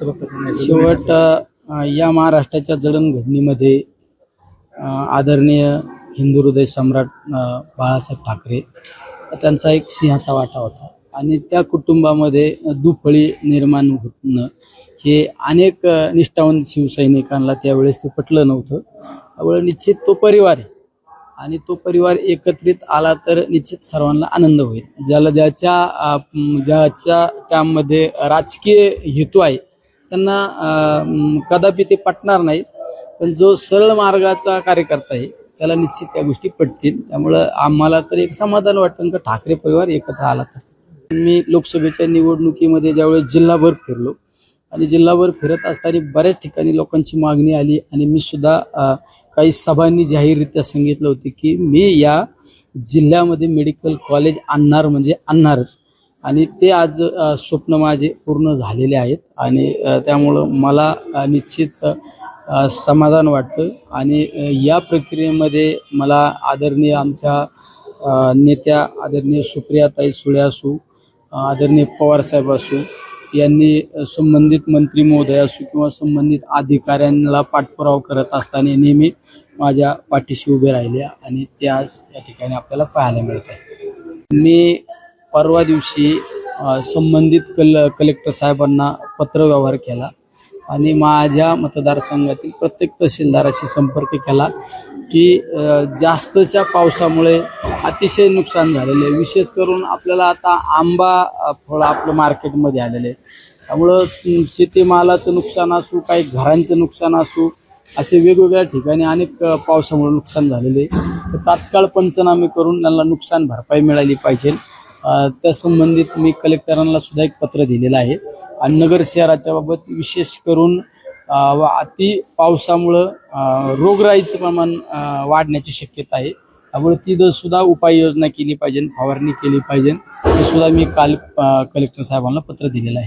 कसं शेवट अ, या महाराष्ट्राच्या जडणघडणीमध्ये अ, आदरणीय हिंदू हृदय सम्राट अ, बाळासाहेब ठाकरे त्यांचा एक सिंहाचा वाटा होता. आणि त्या कुटुंबामध्ये दुफळी निर्माण होणं हे अनेक अ, निष्ठावंत शिवसैनिकांना त्यावेळेस ते पटलं नव्हतं. त्यामुळे निश्चित तो परिवार आहे. आणि तो परिवार एकत्रित आला तर निश्चित सर्वांना आनंद होईल. ज्याला ज्याच्या अ, म, ज्याच्या त्यामध्ये राजकीय हेतू आहे त्यांना कदापि ते पटणार नाहीत पण जो सरळ मार्गाचा कार्यकर्ता आहे त्याला निश्चित त्या गोष्टी पटतील. त्यामुळं आम्हाला तर एक समाधान वाटतं. का ठाकरे परिवार एकत्र आला तर. मी लोकसभेच्या निवडणुकीमध्ये ज्यावेळेस जिल्हाभर फिरलो आणि जिल्हाभर फिरत असताना बऱ्याच ठिकाणी लोकांची मागणी आली आणि मी सुद्धा काही सभांनी जाहीररित्या सांगितलं होते की मी या जिल्ह्यामध्ये मेडिकल कॉलेज आणणार म्हणजे आणणारच. आणि ते आज स्वप्न माझे पूर्ण झालेले आहेत. आणि त्यामुळं मला निश्चित समाधान वाटतं आणि या प्रक्रियेमध्ये मला आदरणीय आमच्या नेत्या आदरणीय सुप्रियाताई सुळे असू आदरणीय पवारसाहेब असू यांनी संबंधित मंत्री महोदय असो किंवा संबंधित अधिकाऱ्यांना पाठपुरावा करत असताना नेहमी माझ्या पाठीशी उभे राहिले आणि ते आज या ठिकाणी आपल्याला पाहायला मिळत आहे मी परवा दिवशी संबंधित कल कलेक्टर साहेबांना पत्रव्यवहार केला आणि माझ्या मतदारसंघातील प्रत्येक तहसीलदाराशी संपर्क केला की जास्तच्या पावसामुळे अतिशय नुकसान झालेले. आहे विशेष करून आपल्याला आता आंबा फळं फळ आपलं मार्केटमध्ये आलेले आहे त्यामुळं शेतीमालाचं नुकसान असू काही घरांचं नुकसान असू असे वेगवेगळ्या ठिकाणी अनेक पावसामुळे नुकसान झालेले आहे. तर तात्काळ पंचनामे करून त्यांना नुकसान भरपाई मिळाली पाहिजे. त्या संबंधित मी कलेक्टरांना सुद्धा एक पत्र दिलेलं आहे. आणि नगर शहराच्या बाबत विशेष करून व अति पावसामुळं रोगराईचं प्रमाण वाढण्याची शक्यता आहे. त्यामुळे ती सुद्धा उपाययोजना केली पाहिजे फवारणी केली पाहिजे हे सुद्धा मी काल कलेक्टर साहेबांना पत्र दिलेलं आहे.